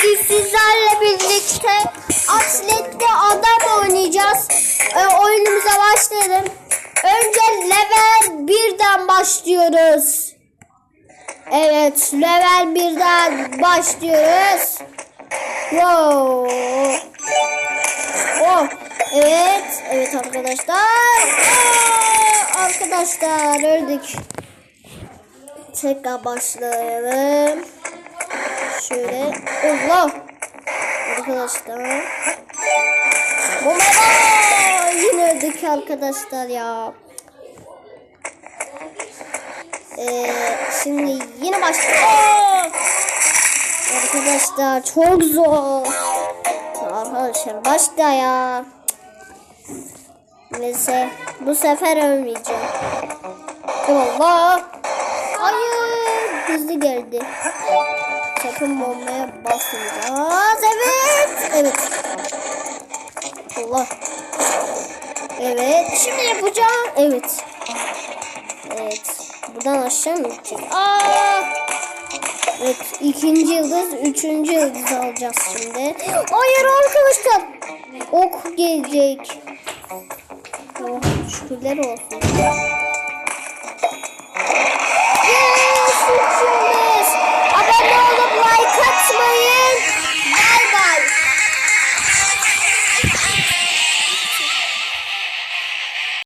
bugün sizlerle birlikte atletli adam oynayacağız. Ee, oyunumuza başlayalım. Önce level 1'den başlıyoruz. Evet, level 1'den başlıyoruz. Wow. Oh, evet, evet arkadaşlar. Aa, arkadaşlar öldük. Tekrar başlayalım. Şöyle. Allah. Arkadaşlar. Bomba. Yine öldük arkadaşlar ya. Ee, şimdi yine başlayalım. Arkadaşlar çok zor. Arkadaşlar başla ya. Neyse bu sefer ölmeyeceğim. Allah. Hayır. Hızlı geldi. Sakın bombaya basmayacağız. Evet. Evet. Allah. Evet. Şimdi yapacağım. Evet. Evet. Buradan aşağı mı gideceğiz? Aa! Evet. ikinci yıldız, üçüncü yıldız alacağız şimdi. Hayır arkadaşlar. Ok gelecek. Oh, şükürler olsun.